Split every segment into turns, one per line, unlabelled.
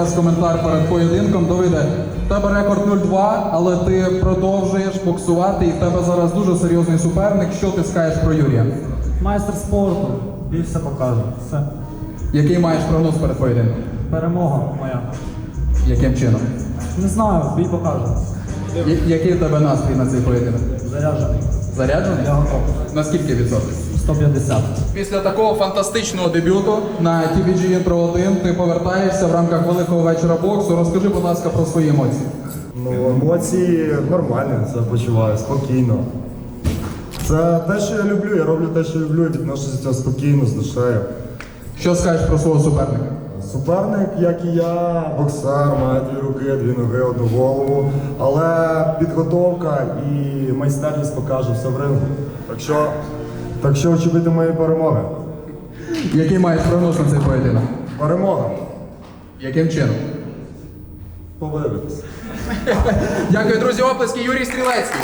Давайте експрес-коментар перед поєдинком. Давиде, в тебе рекорд 0-2, але ти продовжуєш боксувати, і в тебе зараз дуже серйозний суперник. Що ти скажеш про Юрія?
Майстер спорту. Бій все покаже. Все.
Який маєш прогноз перед поєдинком?
Перемога моя.
Яким чином?
Не знаю, бій покаже.
Я- який в тебе настрій на цей поєдинок?
Заряджений.
Заряджений?
Я готовий.
На скільки відсотків?
150.
Після такого фантастичного дебюту на TVG Intro 1 ти повертаєшся в рамках великого вечора боксу. Розкажи, будь ласка, про свої емоції.
Ну, емоції нормальні, це почуваю, спокійно. Це те, що я люблю, я роблю те, що люблю, і відношуся до цього спокійно, з душею.
Що скажеш про свого суперника?
Суперник, як і я, боксер, має дві руки, дві ноги, одну голову. Але підготовка і майстерність покаже все в рингу. Так що, так що очевидно моєї перемоги.
Який маєш прогноз на цей поєдинок?
Перемога.
Яким чином?
Подивитись.
Дякую, друзі, оплески Юрій Стрілецький.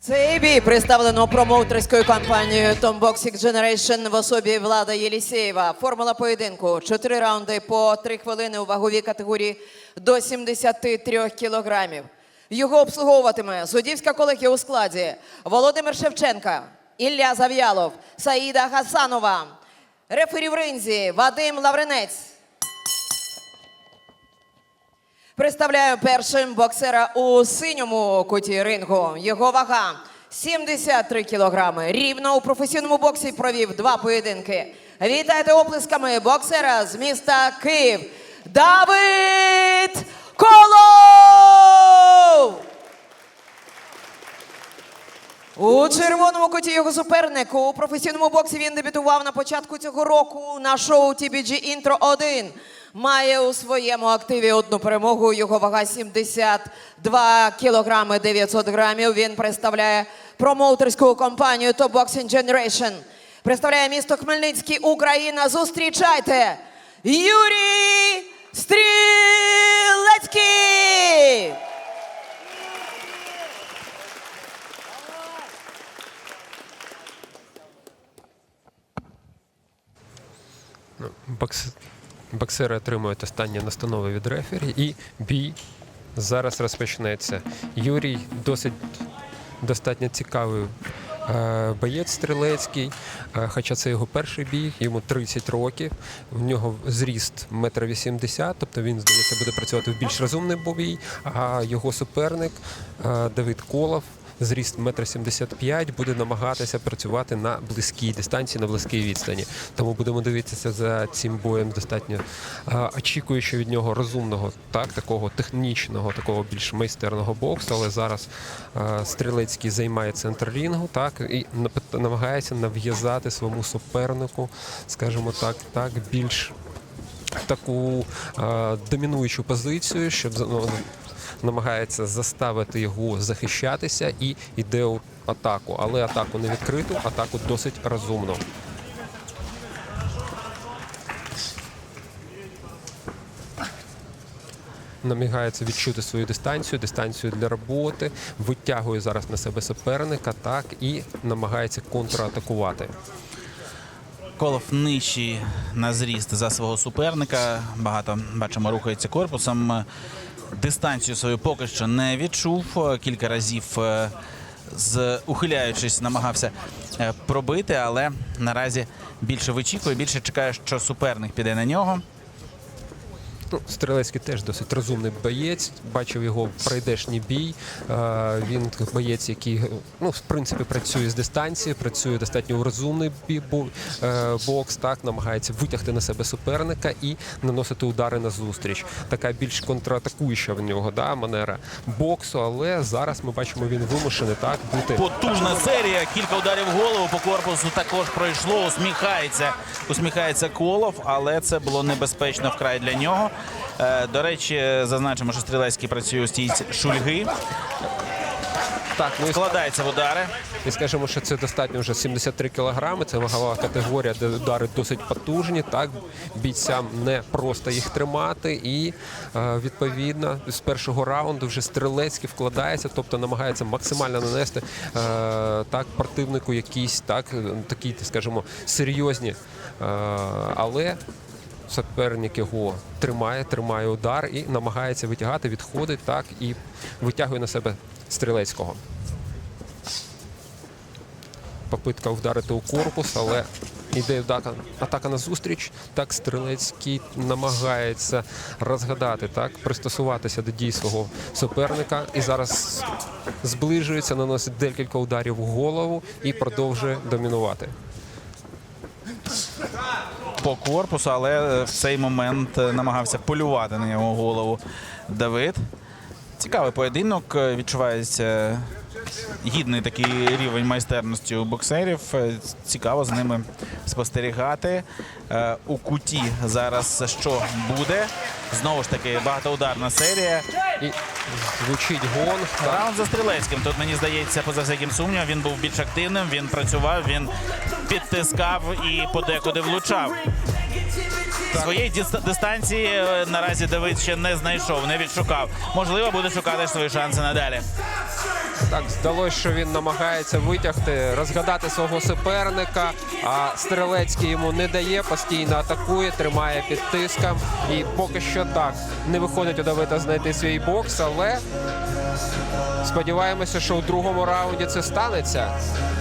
Цей бій представлено промоутерською компанією Tom Boxing Generation в особі Влада Єлісєєва. Формула поєдинку. Чотири раунди по три хвилини у ваговій категорії до 73 кілограмів. Його обслуговуватиме суддівська колегія у складі Володимир Шевченка, Ілля Зав'ялов, Саїда Хасанова, рефері в ринзі Вадим Лавринець. Представляю першим боксера у синьому куті рингу. Його вага 73 кілограми. Рівно у професійному боксі провів два поєдинки. Вітайте оплесками боксера з міста Київ Давид Колов! У червоному куті його суперник у професійному боксі він дебютував на початку цього року на шоу TBG Intro 1. Має у своєму активі одну перемогу. Його вага 72 кілограми 900 грамів. Він представляє промоутерську компанію Top Boxing Generation. Представляє місто Хмельницький, Україна. Зустрічайте! Юрій Стрілецький!
Бокс... Боксери отримують останні настанови від рефері, і бій зараз розпочнеться. Юрій досить достатньо цікавий е, боєць стрілецький, е, хоча це його перший бій, йому 30 років. В нього зріст 1,80 м, тобто він, здається, буде працювати в більш розумний бій, а його суперник е, Давид Колов. Зріст 1,75 м буде намагатися працювати на близькій дистанції, на близькій відстані. Тому будемо дивитися за цим боєм достатньо очікуючи від нього розумного, так такого технічного, такого більш майстерного боксу. Але зараз стрілецький займає центр рінгу, так і намагається нав'язати своєму супернику, скажімо так, так більш таку домінуючу позицію, щоб ну, намагається заставити його захищатися і йде у атаку. Але атаку не відкриту, атаку досить розумно. Намагається відчути свою дистанцію, дистанцію для роботи, витягує зараз на себе суперника, так і намагається контратакувати.
Колов нижчий на зріст за свого суперника. Багато бачимо, рухається корпусом. Дистанцію свою поки що не відчув. Кілька разів е, з ухиляючись, намагався е, пробити, але наразі більше вичікує, більше чекає, що суперник піде на нього.
Ну, Стрелецький теж досить розумний боєць. Бачив його пройдешній бій. Е, Він боєць, який ну, в принципі працює з дистанції, працює достатньо розумний е, бокс, так намагається витягти на себе суперника і наносити удари на зустріч. Така більш контратакуюча в нього да, манера боксу, але зараз ми бачимо, він вимушений так бути.
Потужна серія, кілька ударів в голову по корпусу також пройшло. Усміхається, усміхається Колов, але це було небезпечно вкрай для нього. Е, До речі, зазначимо, що Стрілецький працює у стійці шульги,
Так, ну і
складається в удари.
І скажемо, що це достатньо вже 73 кілограми. Це вагова категорія, де удари досить потужні. Так бійцям не просто їх тримати. І е, відповідно з першого раунду вже стрілецький вкладається, тобто намагається максимально нанести е, так противнику якісь так такі, скажімо, серйозні. Але суперник його тримає, тримає удар і намагається витягати, відходить так і витягує на себе стрілецького. Попитка вдарити у корпус, але йде атака, на зустріч. Так стрілецький намагається розгадати, так пристосуватися до дій свого суперника. І зараз зближується, наносить декілька ударів в голову і продовжує домінувати.
По корпусу, але е, в цей момент е, намагався полювати на його голову Давид. Цікавий поєдинок. е, Відчувається гідний такий рівень майстерності у боксерів. Е, Цікаво з ними спостерігати. Е, У куті зараз що буде? Знову ж таки, багатоударна серія.
І звучить гонг.
Раунд за стрілецьким. Тут мені здається, поза всяким сумнівом, він був більш активним, він працював, він підтискав і подекуди влучав. Своєї дис- дистанції е, наразі Давид ще не знайшов, не відшукав. Можливо, буде шукати свої шанси надалі.
Так, здалося, що він намагається витягти, розгадати свого суперника, а стрілецький йому не дає, постійно атакує, тримає під тиском. І поки що так не виходить удавити знайти свій бокс, але сподіваємося, що у другому раунді це станеться.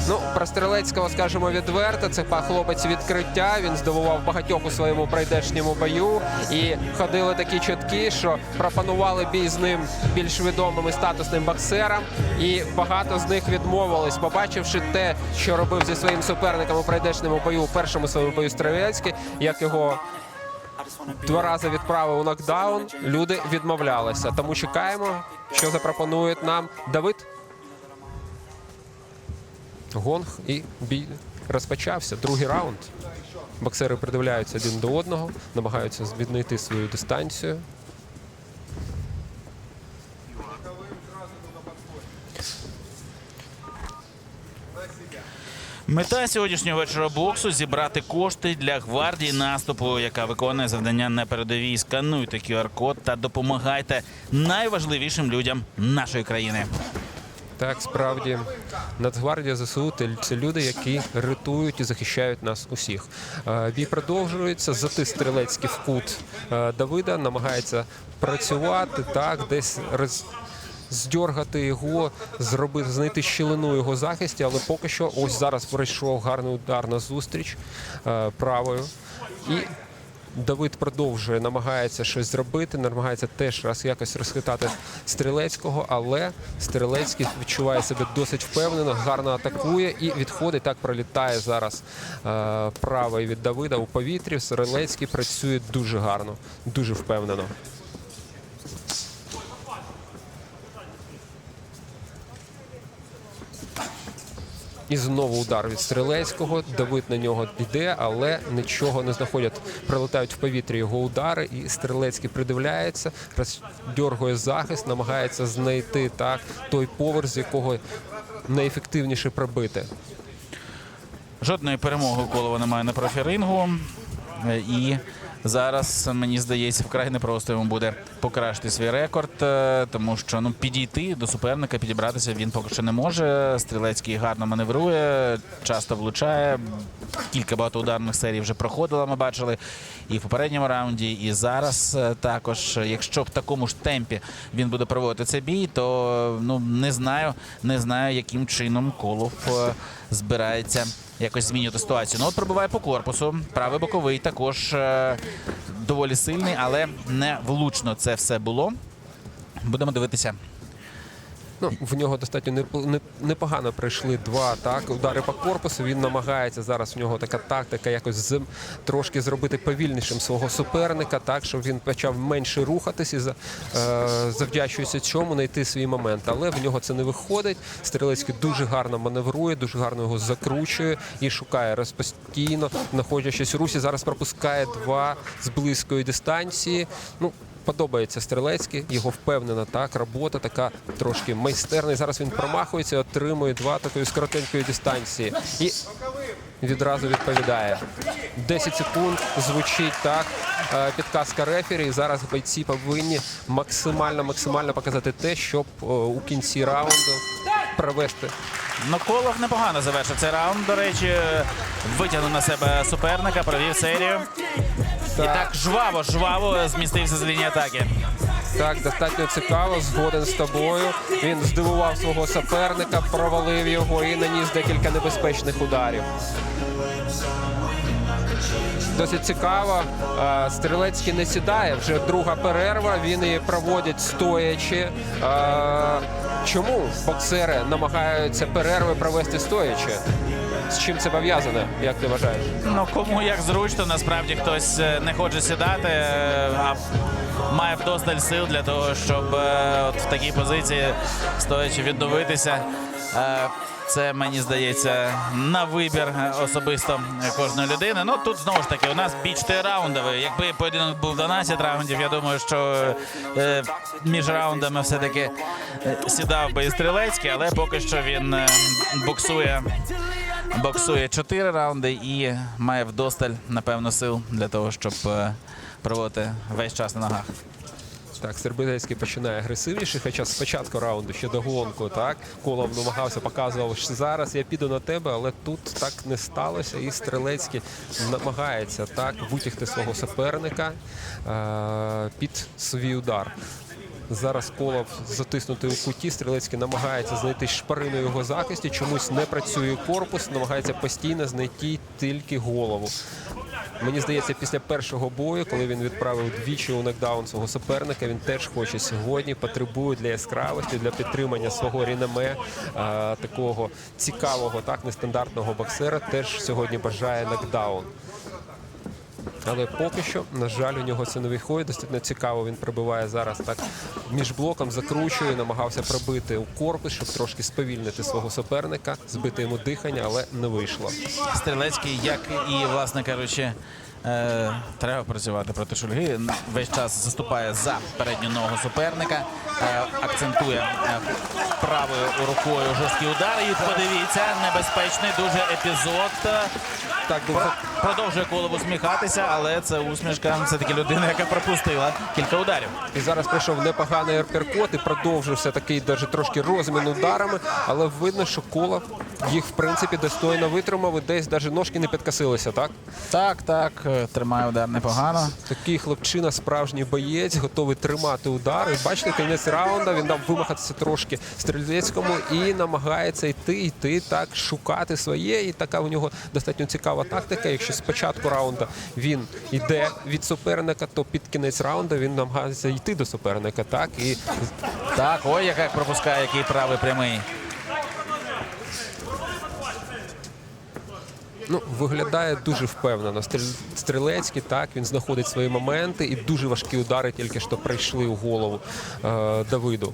Ну, про стрілецького скажемо відверто. Це хлопець відкриття. Він здивував багатьох у своєму прийдешньому бою. І ходили такі чутки, що пропонували бій з ним більш відомим і статусним боксерам. І багато з них відмовились, побачивши те, що робив зі своїм суперником у прийдешньому бою, у першому своєму бою Стрілецький, як його два рази відправив у нокдаун. Люди відмовлялися. Тому чекаємо, що запропонує нам Давид. Гонг і бій розпочався. Другий раунд. Боксери придивляються один до одного, намагаються віднайти свою дистанцію.
Мета сьогоднішнього вечора боксу зібрати кошти для гвардії наступу, яка виконує завдання на передовій. Скануйте QR-код та допомагайте найважливішим людям нашої країни.
Так, справді, Нацгвардія ЗСУ – це люди, які рятують і захищають нас усіх. Е, Бій продовжується. Затис стрілецький в кут е, Давида намагається працювати так, десь роз. Здьоргати його, зробити, знайти щілину його захисті, але поки що ось зараз пройшов гарний удар на зустріч е, правою. І Давид продовжує, намагається щось зробити, намагається теж раз якось розхитати стрілецького, але стрілецький відчуває себе досить впевнено, гарно атакує і відходить. Так пролітає зараз е, правий від Давида у повітрі. Стрілецький працює дуже гарно, дуже впевнено. І знову удар від стрілецького. Давид на нього йде, але нічого не знаходять. Прилетають в повітря його удари, і стрілецький придивляється, роздьоргує захист, намагається знайти так той поверх, з якого найефективніше пробити.
Жодної перемоги у Колова немає на профірингу. Е, І зараз, мені здається, вкрай непросто йому буде покращити свій рекорд, е, тому що ну, підійти до суперника, підібратися він поки що не може. Стрілецький гарно маневрує, часто влучає. Кілька багатоударних серій вже проходило, ми бачили і в попередньому раунді, і зараз е, також. Якщо в такому ж темпі він буде проводити цей бій, то ну не знаю, не знаю, яким чином Колов е, збирається якось змінювати ситуацію. Ну от пробиває по корпусу. Правий боковий також е, доволі сильний, але не влучно це все було. Будемо дивитися.
Ну, в нього достатньо неп- не- непогано прийшли два так, удари по корпусу. Він намагається зараз. В нього така тактика якось з, трошки зробити повільнішим свого суперника, так щоб він почав менше рухатись і за, е, завдячуючи цьому знайти свій момент. Але в нього це не виходить. Стрілецький дуже гарно маневрує, дуже гарно його закручує і шукає раз постійно, знаходячись у русі. Зараз пропускає два з близької дистанції. Ну, Подобається стрілецький, його впевнена так, робота така трошки майстерна. І зараз він промахується, отримує два такої з коротенької дистанції. І відразу відповідає. 10 секунд звучить так. е, Підказка рефері. І зараз бойці повинні максимально максимально показати те, щоб е, у кінці раунду провести.
Колов непогано завершив цей раунд. До речі, витягнув на себе суперника, провів серію. І так жваво, жваво змістився з лінії атаки.
Так, достатньо цікаво, згоден з тобою. Він здивував свого суперника, провалив його і наніс декілька небезпечних ударів. Досить цікаво. Е, Стрілецький не сідає. Вже друга перерва. Він її проводять стоячи. Е, Чому боксери намагаються перерви провести стоячи? З чим це пов'язане, як ти вважаєш?
Ну кому як зручно, насправді хтось е, не хоче сідати, е, а має вдосталь сил для того, щоб е, от в такій позиції стоячи відновитися. Це мені здається на вибір особисто кожної людини. Ну тут знову ж таки у нас біч раундовий. Якби поєдинок був 12 раундів, я думаю, що е, між раундами все-таки сідав би і стрілецький, але поки що він е, боксує 4 раунди і має вдосталь, напевно, сил для того, щоб е, проводити весь час на ногах.
Так, Сербицький починає агресивніше, хоча спочатку раунду ще до гонку, так Колов намагався, показував, що зараз я піду на тебе, але тут так не сталося. І Стрелецький намагається так витягти свого суперника е- під свій удар. Зараз Колов затиснутий у куті. Стрілецький намагається знайти шпарину його захисті. Чомусь не працює корпус, намагається постійно знайти тільки голову. Мені здається, після першого бою, коли він відправив двічі у нокдаун свого суперника, він теж хоче сьогодні, потребує для яскравості, для підтримання свого реноме а, такого цікавого, так нестандартного боксера. Теж сьогодні бажає нокдаун. Але поки що, на жаль, у нього це не виходить. Достатньо цікаво. Він пробиває зараз так між блоком, закручує, намагався пробити у корпус, щоб трошки сповільнити свого суперника, збити йому дихання, але не вийшло.
Стрілецький, як і, власне кажучи, е, треба працювати проти Шульги. Весь час заступає за передню ногу суперника, е, акцентує е, правою рукою жорсткий удар. І подивіться, небезпечний дуже епізод.
Так, був
Продовжує коло усміхатися, але це усмішка все-таки людина, яка пропустила кілька ударів.
І зараз прийшов непоганий апперкот і продовжився такий даже трошки розмін ударами, але видно, що Колов їх в принципі достойно витримав і десь навіть ножки не підкосилися, так?
Так, так, е, тримає удар непогано.
Такий хлопчина, справжній боєць, готовий тримати удари. Бачите, кінець раунда він дав вимахатися трошки стрільцькому і намагається йти, йти так, шукати своє. І така у нього достатньо цікава тактика. Якщо спочатку раунда він йде від суперника, то під кінець раунда він намагається йти до суперника. Так і
Так, ой, яка пропускає, який правий прямий.
Ну, виглядає дуже впевнено. Стріл- Стрілецький, так, він знаходить свої моменти і дуже важкі удари тільки що прийшли у голову е, Давиду.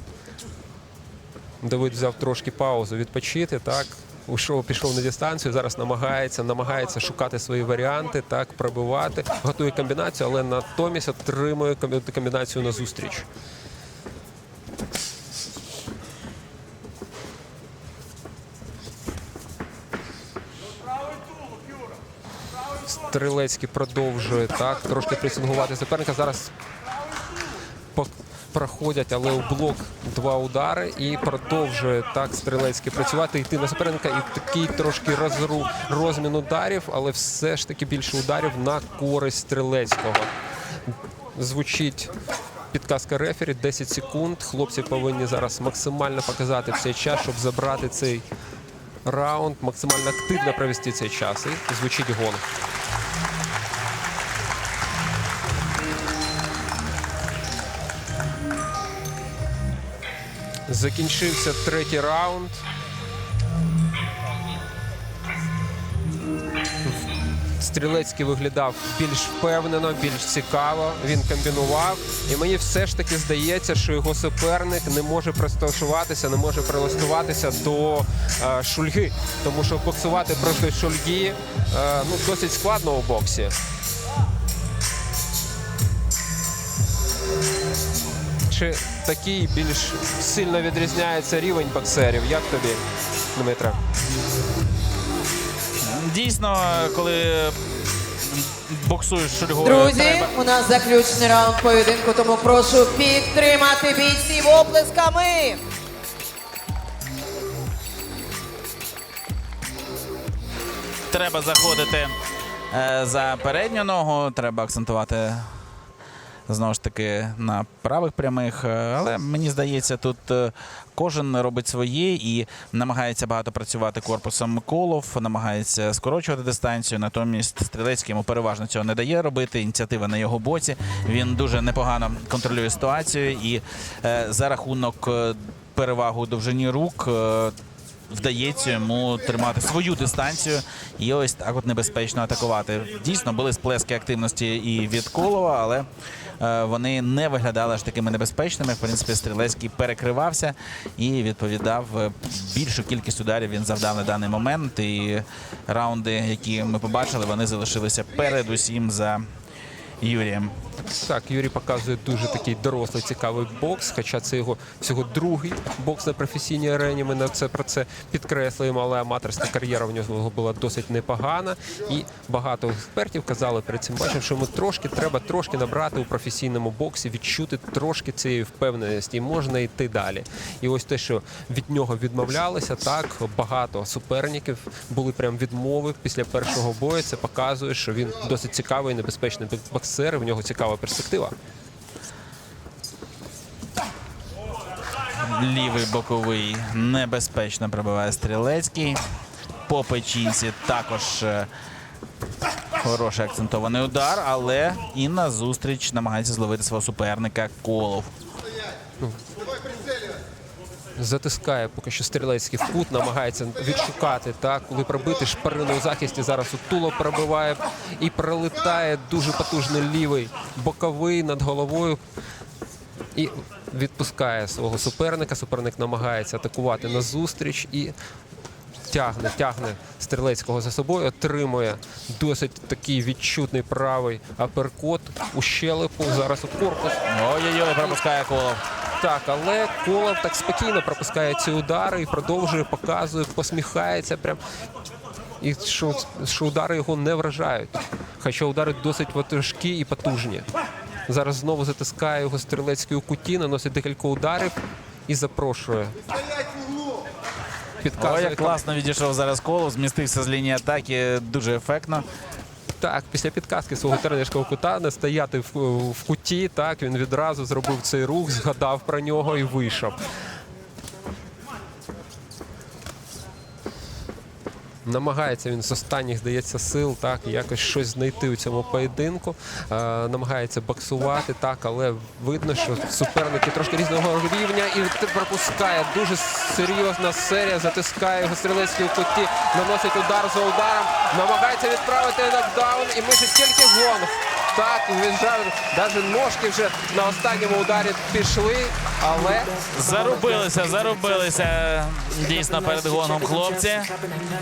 Давид взяв трошки паузу відпочити, так. Ушов, пішов на дистанцію, зараз намагається, намагається шукати свої варіанти, так, пробивати, готує комбінацію, але натомість отримує комбінацію на зустріч. Стрілецький продовжує так, трошки пресингувати суперника. Зараз проходять, але у блок два удари і продовжує так стрілецький працювати, йти на суперника. І такий трошки розру, розмін ударів, але все ж таки більше ударів на користь стрілецького. Звучить підказка рефері, 10 секунд. Хлопці повинні зараз максимально показати цей час, щоб забрати цей раунд, максимально активно провести цей час. І звучить гонг. Закінчився третій раунд. Стрілецький виглядав більш впевнено, більш цікаво. Він комбінував. І мені все ж таки здається, що його суперник не може пристосуватися, не може прилаштуватися до е, шульги. Тому що боксувати проти шульги е, ну, досить складно у боксі. Чи такий більш сильно відрізняється рівень боксерів? Як тобі, Дмитре?
Дійсно, коли боксуєш Шульгою,
Друзі,
треба
у нас заключний раунд поєдинку, тому прошу підтримати бійців оплесками.
треба заходити е, за передню ногу. Треба акцентувати знову ж таки на правих прямих. Е, Але мені здається, тут е, кожен робить своє і намагається багато працювати корпусом колов, намагається скорочувати дистанцію. Натомість стрілецький йому переважно цього не дає робити. Ініціатива на його боці. Він дуже непогано контролює ситуацію і е, за рахунок перевагу довжині рук. Вдається йому тримати свою дистанцію і ось так от небезпечно атакувати. Дійсно були сплески активності і від Колова, але вони не виглядали аж такими небезпечними. В принципі, стрілецький перекривався і відповідав е, більшу кількість ударів. Він завдав на даний момент. І раунди, які ми побачили, вони залишилися передусім за Юрієм.
Так, Юрій показує дуже такий дорослий, цікавий бокс, хоча це його всього другий бокс на професійній арені. Ми на це про це підкреслюємо, але аматорська кар'єра в нього була досить непогана. І багато експертів казали перед цим матчем, що йому трошки треба трошки набрати у професійному боксі, відчути трошки цієї впевненості, і можна йти далі. І ось те, що від нього відмовлялися, так багато суперників були прям відмови після першого бою. Це показує, що він досить цікавий, небезпечний боксер. І В нього цікава перспектива.
Лівий боковий небезпечно пробиває стрілецький. По печінці також е, хороший акцентований удар, але і на зустріч намагається зловити свого суперника Колов.
Затискає поки що стрілецький в кут, намагається відшукати так, коли пробити шпарину у захисті. Зараз у туло пробиває і пролетає дуже потужний лівий боковий над головою. І відпускає свого суперника. Суперник намагається атакувати на зустріч і тягне, тягне стрілецького за собою, отримує досить такий відчутний правий аперкот у щелепу. Зараз у корпус.
Ой-ой-ой, пропускає Колов.
Так, але Колов так спокійно пропускає ці удари і продовжує, показує, посміхається прям. І що, що удари його не вражають. Хоча удари досить важкі і потужні. Зараз знову затискає його стрілецький у куті, наносить декілька ударів і запрошує.
Ой,
Підказує
як класно відійшов зараз Колов, змістився з лінії атаки дуже ефектно.
Так, після підказки свого тренерського кута не стояти в, в куті. Так він відразу зробив цей рух, згадав про нього і вийшов. Намагається він з останніх, здається, сил, так, якось щось знайти у цьому поєдинку. Е, намагається боксувати, так, але видно, що суперники трошки різного рівня і пропускає. Дуже серйозна серія, затискає його стрілецький у куті, наносить удар за ударом, намагається відправити нокдаун і мусить тільки гонг. Так, він вже навіть ножки вже на останньому ударі пішли, але
Зарубилися, зарубилися дійсно перед гоном хлопці.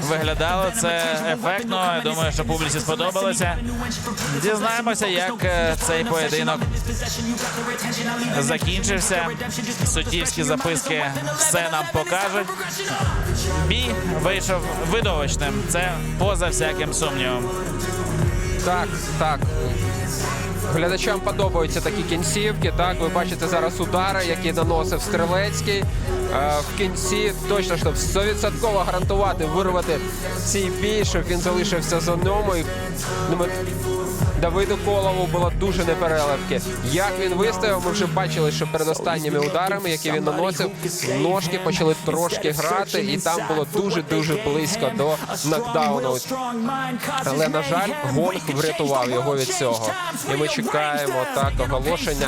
Виглядало це ефектно. Я думаю, що публіці сподобалося. Дізнаємося, як е, цей поєдинок закінчився. Суддівські записки все нам покажуть. Бій вийшов видовищним. Це поза всяким сумнівом.
Так, так. Глядачам подобаються такі кінцівки. Так, ви бачите зараз удари, які наносив Стрелецький. Е, в кінці точно щоб 100% гарантувати вирвати цей бій, щоб він залишився за ньому. І, ну, ми- Давиду Колову було дуже непереливки. Як він вистояв, ми вже бачили, що перед останніми ударами, які він наносив, ножки почали трошки грати, і там було дуже-дуже близько до нокдауну. Але, на жаль, гонг врятував його від цього. І ми чекаємо так оголошення.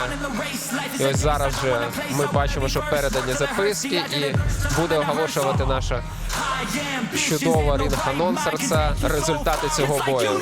І ось зараз же ми бачимо, що передані записки, і буде оголошувати наша чудова рінг-анонсерця результати цього бою.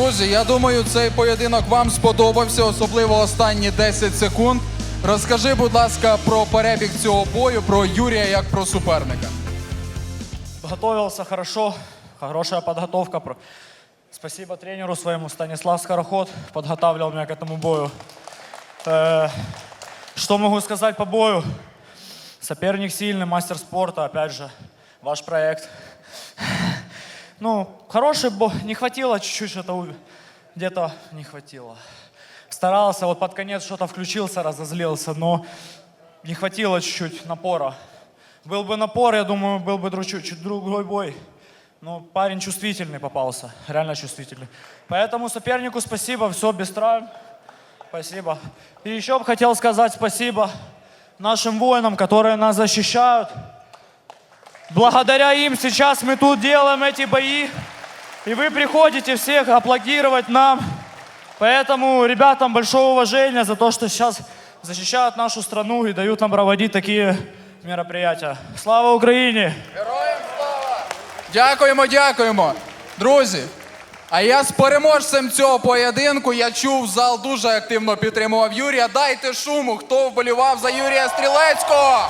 Друзі, Друзі, я думаю, цей поєдинок вам сподобався, особливо останні 10 секунд. Розкажи, будь ласка, про перебіг цього бою, про Юрія як про суперника.
Готовился хорошо, хорошая подготовка. Про- Спасибо тренеру своему, Станислав Скороход, подготавливал меня к этому бою. Э, Что могу сказать по бою? Соперник сильный, мастер спорта, опять же, ваш проект. Ну, хороший бой, не хватило чуть-чуть что-то, где-то не хватило. Старался, вот под конец что-то включился, разозлился, но не хватило чуть-чуть напора. Был бы напор, я думаю, был бы друг- чуть другой бой. Но парень чувствительный попался, реально чувствительный. Поэтому сопернику спасибо, все без травм. Спасибо. И еще бы хотел сказать спасибо нашим воинам, которые нас защищают. Благодаря им сейчас мы тут делаем эти бои. И вы приходите всех аплодировать нам. Поэтому ребятам большое уважение за то, что сейчас защищают нашу страну и дают нам проводить такие мероприятия. Слава Украине!
Героям слава! Дякуємо, дякуємо. Друзі, а я з переможцем цього поєдинку, я чув, зал дуже активно підтримував Юрія. Дайте шуму, хто вболівав за Юрія Стрілецького.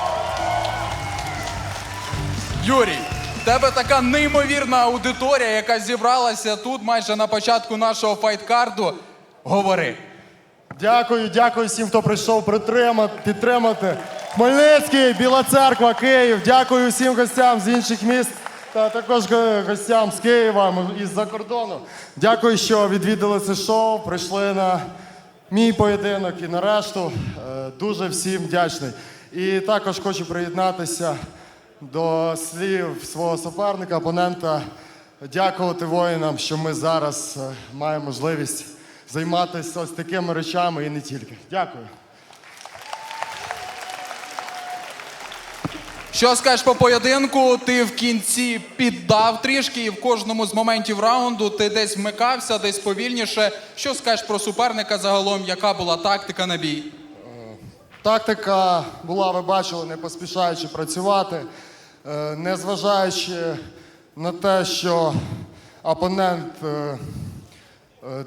Юрій, в тебе така неймовірна аудиторія, яка зібралася тут майже на початку нашого файткарду. Говори.
Дякую, дякую всім, хто прийшов притримати, підтримати. Хмельницький, Біла Церква, Київ. Дякую всім гостям з інших міст та також гостям з Києва і з-за кордону. Дякую, що відвідали це шоу, прийшли на мій поєдинок і на решту. Е, Дуже всім вдячний. І також хочу приєднатися до слів свого суперника, опонента. Дякувати воїнам, що ми зараз е, маємо можливість займатися ось такими речами і не тільки. Дякую.
Що скажеш по поєдинку? Ти в кінці піддав трішки, і в кожному з моментів раунду ти десь вмикався, десь повільніше. Що скажеш про суперника загалом? Яка була тактика на бій?
Тактика була, ви бачили, не поспішаючи працювати, е, незважаючи на те, що опонент е, е,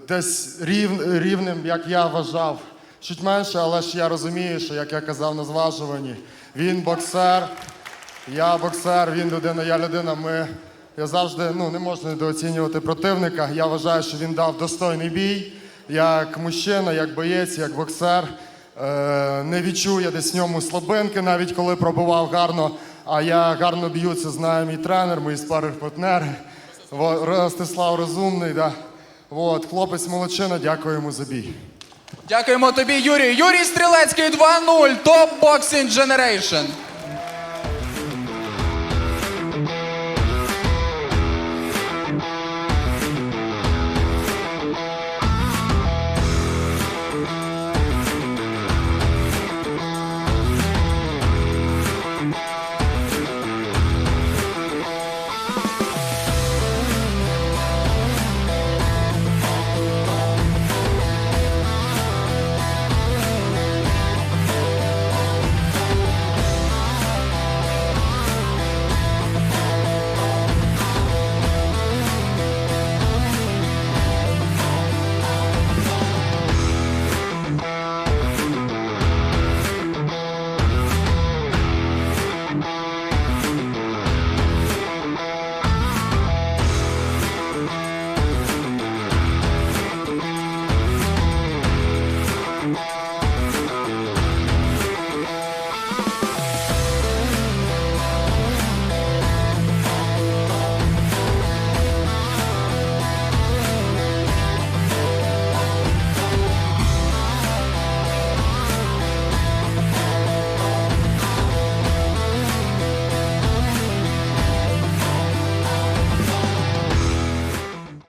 десь рів, рівним, як я вважав, чуть менше, але ж я розумію, що, як я казав на зважуванні, він боксер, я боксер, він людина, я людина. Ми, я завжди ну, не можна недооцінювати противника. Я вважаю, що він дав достойний бій як мужчина, як боєць, як боксер. Е, не відчув я десь в ньому слабинки, навіть коли пробував гарно. А я гарно б'ю, це знає мій тренер, мої спаринг партнери Ростислав Розумний. Да. От, хлопець молодчина, дякую йому за бій.
Дякуємо тобі, Юрій. Юрій Стрілецький 2-0, топ Boxing Generation.